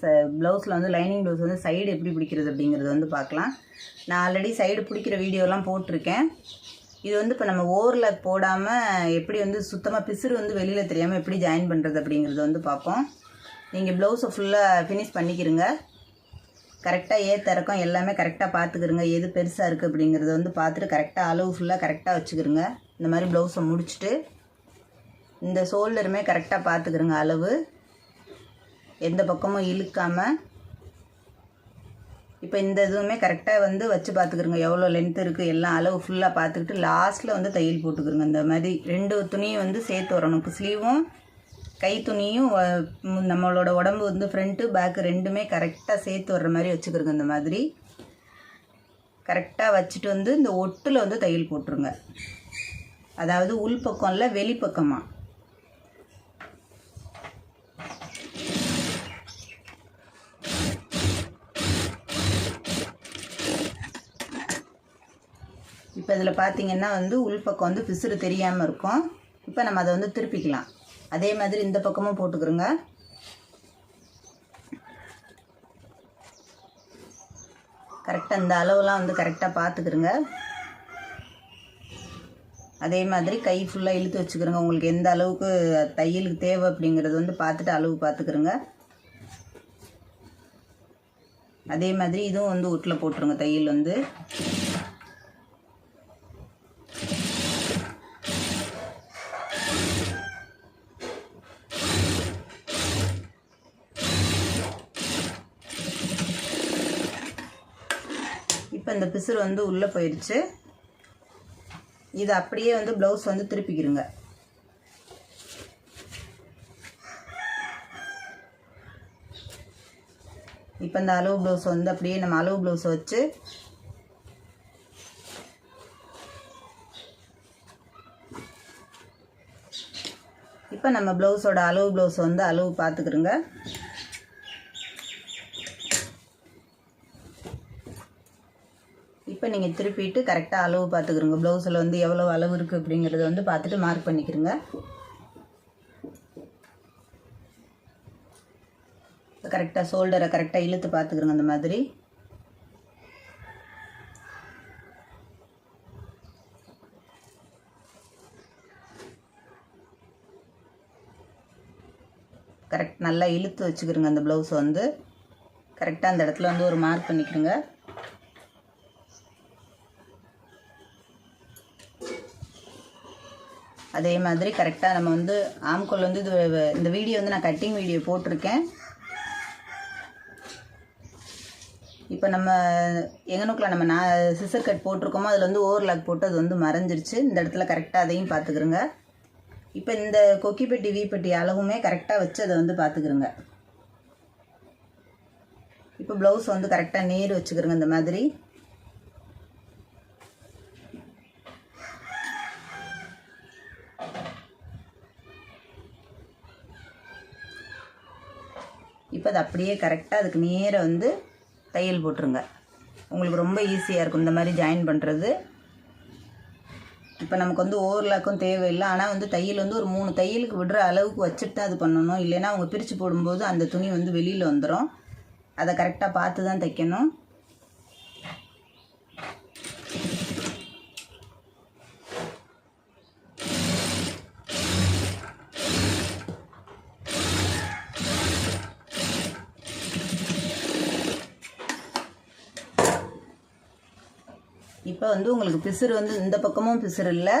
ச ப்ளவுஸில் வந்து லைனிங் ப்ளவுஸ் வந்து சைடு எப்படி பிடிக்கிறது அப்படிங்கிறது வந்து பார்க்கலாம். நான் ஆல்ரெடி சைடு பிடிக்கிற வீடியோலாம் போட்டிருக்கேன். இது வந்து இப்போ நம்ம ஓரில் போடாமல் எப்படி வந்து சுத்தமாக பிசுறு வந்து வெளியில் தெரியாமல் எப்படி ஜாயின் பண்ணுறது அப்படிங்கிறது வந்து பார்ப்போம். நீங்கள் ப்ளவுஸை ஃபுல்லாக ஃபினிஷ் பண்ணிக்கிறங்க கரெக்டாக ஏத்த இறக்கம் எல்லாமே கரெக்டாக பார்த்துக்கிறங்க எது பெருசாக இருக்குது அப்படிங்கிறத வந்து பார்த்துட்டு கரெக்டாக அளவு ஃபுல்லாக கரெக்டாக வச்சுக்கிறங்க இந்த மாதிரி ப்ளவுஸை முடிச்சுட்டு இந்த ஷோல்டருமே கரெக்டாக பார்த்துக்கிறங்க அளவு. எந்த பக்கமும் இழுக்காமல் இப்போ இந்த இதுவுமே கரெக்டாக வந்து வச்சு பார்த்துக்குறங்க எவ்வளோ லென்த் இருக்குது எல்லாம் அளவு ஃபுல்லாக பார்த்துக்கிட்டு லாஸ்ட்டில் வந்து தையல் போட்டுக்கிறங்க இந்த மாதிரி ரெண்டு துணியும் வந்து சேர்த்து வரணும். இப்போ ஸ்லீவும் கை துணியும் நம்மளோட உடம்பு வந்து ஃப்ரண்ட்டு பேக்கு ரெண்டுமே கரெக்டாக சேர்த்து வர்ற மாதிரி வச்சுக்கிறங்க இந்த மாதிரி கரெக்டாக வச்சுட்டு வந்து இந்த ஒட்டில் வந்து தையல் போட்டுருங்க. அதாவது உள் பக்கம் இல்லை வெளிப்பக்கமாக இப்போ இதில் பார்த்தீங்கன்னா வந்து உள்பக்கம் வந்து பிசுறு தெரியாமல் இருக்கும். இப்போ நம்ம அதை வந்து திருப்பிக்கலாம். அதே மாதிரி இந்த பக்கமும் போட்டுக்கிறோங்க. கரெக்டாக இந்த அளவுலாம் வந்து கரெக்டாக பார்த்துக்கிறோங்க. அதே மாதிரி கை ஃபுல்லாக இழுத்து வச்சுக்கிறோங்க. உங்களுக்கு எந்த அளவுக்கு தையலுக்கு தேவை அப்படிங்கிறது வந்து பார்த்துட்டு அளவு பார்த்துக்கிறோங்க. அதே மாதிரி இதுவும் வந்து ஒட்டில் போட்டுருங்க தையல் வந்து. இப்போ இந்த பிசுறு வந்து உள்ளே போயிடுச்சு. இது அப்படியே வந்து ப்ளவுஸ் வந்து திருப்பிக்கிடுங்க இப்போ இந்த அளவு ப்ளவுஸ் வந்து அப்படியே நம்ம அளவு ப்ளவுஸை வச்சு இப்போ நம்ம ப்ளவுஸோட அளவு ப்ளவுஸ் வந்து அளவு பார்த்துக்கிறோங்க இப்போ நீங்கள் திருப்பிட்டு கரெக்டாக அளவு பார்த்துக்கிறோங்க ப்ளவுஸில் வந்து எவ்வளோ அளவு இருக்குது அப்படிங்கிறத வந்து பார்த்துட்டு மார்க் பண்ணிக்கிறோங்க கரெக்டாக ஷோல்டரை கரெக்டாக இழுத்து பார்த்துக்கிறோங்க அந்த மாதிரி. கரெக்ட் நல்லா இழுத்து வச்சுக்கிறோங்க அந்த ப்ளவுஸை வந்து. கரெக்டாக அந்த இடத்துல வந்து ஒரு மார்க் பண்ணிக்கிறோங்க அதே மாதிரி கரெக்டாக நம்ம வந்து ஆம்கோல் வந்து இது இந்த வீடியோ வந்து நான் கட்டிங் வீடியோ போட்டிருக்கேன். இப்போ நம்ம எங்கனுக்குள்ள நம்ம நான் சிசர் கட் போட்டிருக்கோமோ அதில் வந்து ஓவர்லாக் போட்டு அது வந்து மறைஞ்சிருச்சு. இந்த இடத்துல கரெக்டாக அதையும் பார்த்துக்கிறோங்க. இப்போ இந்த கொக்கி பெட்டி வீ பெட்டி அளவுமே கரெக்டாக வச்சு அதை வந்து பார்த்துக்கிறோங்க. இப்போ ப்ளவுஸ் வந்து கரெக்டாக நேர் வச்சுக்கிறோங்க இந்த மாதிரி. இப்போ அது அப்படியே கரெக்டாக அதுக்கு நேராக வந்து தையல் போட்டுருங்க. உங்களுக்கு ரொம்ப ஈஸியாக இருக்கும். இந்த மாதிரி ஜாயின் பண்ணுறது இப்போ நமக்கு வந்து ஓவர்லாக்கும் தேவையில்லை. ஆனால் வந்து தையல் வந்து ஒரு மூணு தையலுக்கு விடுற அளவுக்கு வச்சுட்டு தான் அது பண்ணணும். இல்லைன்னா அவங்க பிரித்து போடும்போது அந்த துணி வந்து வெளியில் வந்துடும் அதை கரெக்டாக பார்த்து தான் தைக்கணும். இப்போ வந்து உங்களுக்கு பிசுறு வந்து இந்த பக்கமும் பிசுறு இல்லை.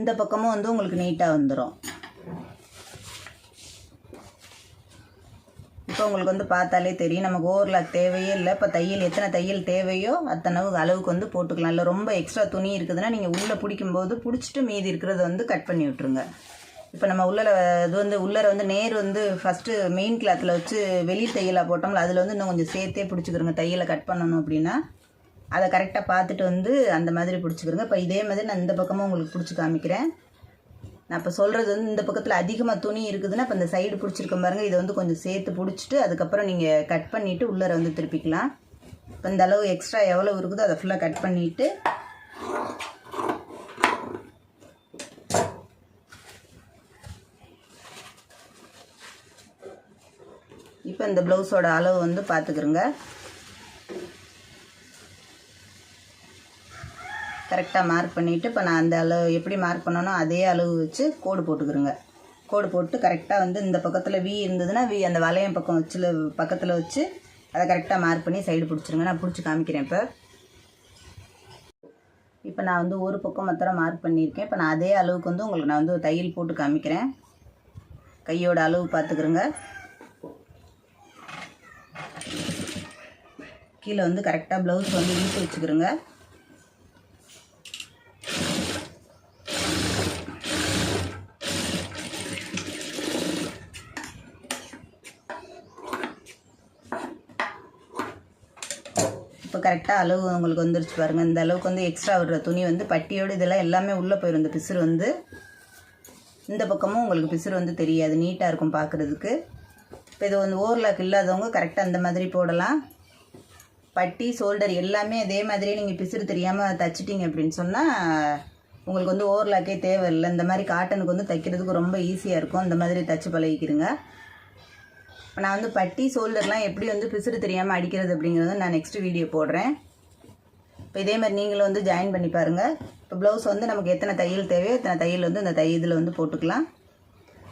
இந்த பக்கமும் வந்து உங்களுக்கு நீட்டாக வந்துடும் இப்போ உங்களுக்கு வந்து பார்த்தாலே தெரியும். நமக்கு ஓவர்லாக் தேவையே இல்லை. இப்போ தையல் எத்தனை தையல் தேவையோ அத்தனை அளவுக்கு வந்து போட்டுக்கலாம். இல்லை ரொம்ப எக்ஸ்ட்ரா துணி இருக்குதுன்னா நீங்கள் உள்ளே பிடிக்கும்போது பிடிச்சிட்டு மீதி இருக்கிறத வந்து கட் பண்ணி விட்ருங்க இப்போ நம்ம உள்ளர இது வந்து உள்ளர வந்து நேர் வந்து ஃபஸ்ட்டு மெயின் கிளாத்தில் வச்சு வெளி தையலாக போட்டோம்ல அதில் வந்து இன்னும் கொஞ்சம் சேர்த்தே பிடிச்சிக்கிறோங்க. தையலை கட் பண்ணணும் அப்படின்னா. அதை கரெக்டாக பார்த்துட்டு வந்து அந்த மாதிரி பிடிச்சிக்கிறோங்க இப்போ இதே மாதிரி நான் இந்த பக்கமும் உங்களுக்கு பிடிச்சி காமிக்கிறேன். நான் இப்போ சொல்கிறது வந்து இந்த பக்கத்தில் அதிகமாக துணி இருக்குதுன்னா இப்போ இந்த சைடு பிடிச்சிருக்க பாருங்க. இதை வந்து கொஞ்சம் சேர்த்து பிடிச்சிட்டு அதுக்கப்புறம் நீங்கள் கட் பண்ணிவிட்டு உள்ளே வந்து திருப்பிக்கலாம். இப்போ இந்த அளவு எக்ஸ்ட்ரா எவ்வளோ இருக்குதோ அதை ஃபுல்லாக கட் பண்ணிவிட்டு இப்போ இந்த ப்ளவுஸோட அளவு வந்து பார்த்துக்குருங்க கரெக்டாக மார்க் பண்ணிவிட்டு இப்போ நான் அந்த அளவு எப்படி மார்க் பண்ணனோ அதே அளவு வச்சு கோடு போட்டுக்கிறோங்க. கோடு போட்டு கரெக்டாக வந்து இந்த பக்கத்தில் வி இருந்ததுன்னா வி அந்த வளையம் பக்கம் வச்சு பக்கத்தில் வச்சு அதை கரெக்டாக மார்க் பண்ணி சைடு பிடிச்சிருங்க. நான் பிடிச்சி காமிக்கிறேன் இப்போ. இப்போ நான் வந்து ஒரு பக்கம் மாத்திரம் மார்க் பண்ணியிருக்கேன். இப்போ நான் அதே அளவுக்கு வந்து உங்களுக்கு நான் வந்து தையல் போட்டு காமிக்கிறேன். கையோட அளவு பார்த்துக்கிறோங்க. கீழே வந்து கரெக்டாக ப்ளவுஸ் வந்து இழுத்து வச்சுக்கிறோங்க. இப்போ கரெக்டாக அளவு உங்களுக்கு வந்துருச்சு பாருங்கள் இந்த அளவுக்கு வந்து எக்ஸ்ட்ரா விடுற துணி வந்து பட்டியோடு இதெல்லாம் எல்லாமே உள்ளே போயிடும் இந்த பிசுறு வந்து இந்த பக்கமும் உங்களுக்கு பிசுறு வந்து தெரியாது. நீட்டாக இருக்கும் பார்க்குறதுக்கு இப்போ இது வந்து ஓவர்லாக் இல்லாதவங்க கரெக்டாக அந்த மாதிரி போடலாம். பட்டி ஷோல்டர் எல்லாமே அதே மாதிரியே நீங்கள் பிசுறு தெரியாமல் தச்சிட்டிங்க அப்படின்னு சொன்னால் உங்களுக்கு வந்து ஓவர்லாக்கே தேவையில்லை. இந்த மாதிரி காட்டனுக்கு வந்து தைக்கிறதுக்கு ரொம்ப ஈஸியாக இருக்கும். இந்த மாதிரி தச்சு பழகிக்கிறங்க இப்போ நான் வந்து பட்டி ஷோல்டர்லாம் எப்படி வந்து பிசுறு தெரியாமல் அடிக்கிறது அப்படிங்கிறத நான் நெக்ஸ்ட் வீடியோ போடுறேன். இப்போ இதே மாதிரி நீங்களும் வந்து ஜாயின் பண்ணி பாருங்கள் இப்போ ப்ளவுஸ் வந்து நமக்கு எத்தனை தையல் தேவையோ எத்தனை தையல் வந்து இந்த தை இதில் வந்து போட்டுக்கலாம்.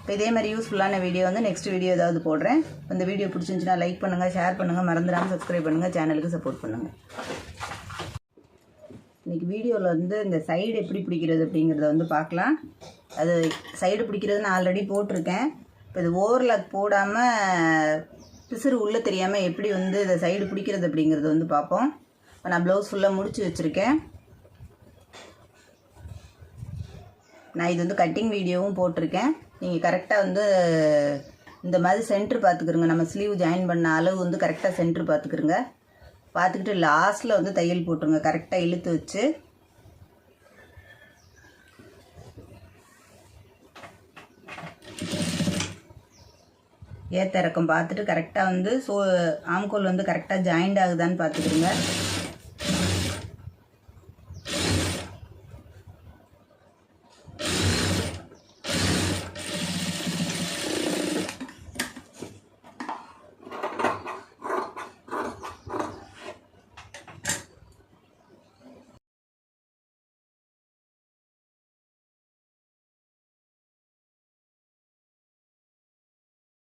இப்போ இதே மாதிரி யூஸ்ஃபுல்லான வீடியோ வந்து நெக்ஸ்ட் வீடியோ ஏதாவது போடுறேன். இந்த வீடியோ பிடிச்சிருந்துச்சுன்னா லைக் பண்ணுங்கள் ஷேர் பண்ணுங்கள் மறந்துடாமல் சப்ஸ்கிரைப் பண்ணுங்கள் சேனலுக்கு சப்போர்ட் பண்ணுங்கள் இன்றைக்கி வீடியோவில் வந்து இந்த சைடு எப்படி பிடிக்கிறது அப்படிங்கிறத வந்து பார்க்கலாம். அது சைடு பிடிக்கிறது நான் ஆல்ரெடி போட்டிருக்கேன். இப்போ இது ஓவர்லாக் போடாமல் பிசுறு உள்ளே தெரியாமல் எப்படி வந்து இதை சைடு பிடிக்கிறது அப்படிங்கிறது வந்து பார்ப்போம். இப்போ நான் ப்ளவுஸ் ஃபுல்லாக முடிச்சு வச்சுருக்கேன். நான் இது வந்து கட்டிங் வீடியோவும் போட்டிருக்கேன். நீங்கள் கரெக்டாக வந்து இந்த மாதிரி சென்ட்ரு பார்த்துக்குருங்க. நம்ம ஸ்லீவ் ஜாயின் பண்ண அளவு வந்து கரெக்டாக சென்ட்ரு பார்த்துக்குருங்க. பார்த்துக்கிட்டு லாஸ்ட்டில் வந்து தையல் போட்டுருங்க. கரெக்டாக இழுத்து வச்சு. ஏற்ற இறக்கம் பார்த்துட்டு கரெக்டாக வந்து சோ ஆம்கோல் வந்து கரெக்டாக ஜாயிண்ட் ஆகுதான்னு பார்த்துக்கிடுங்க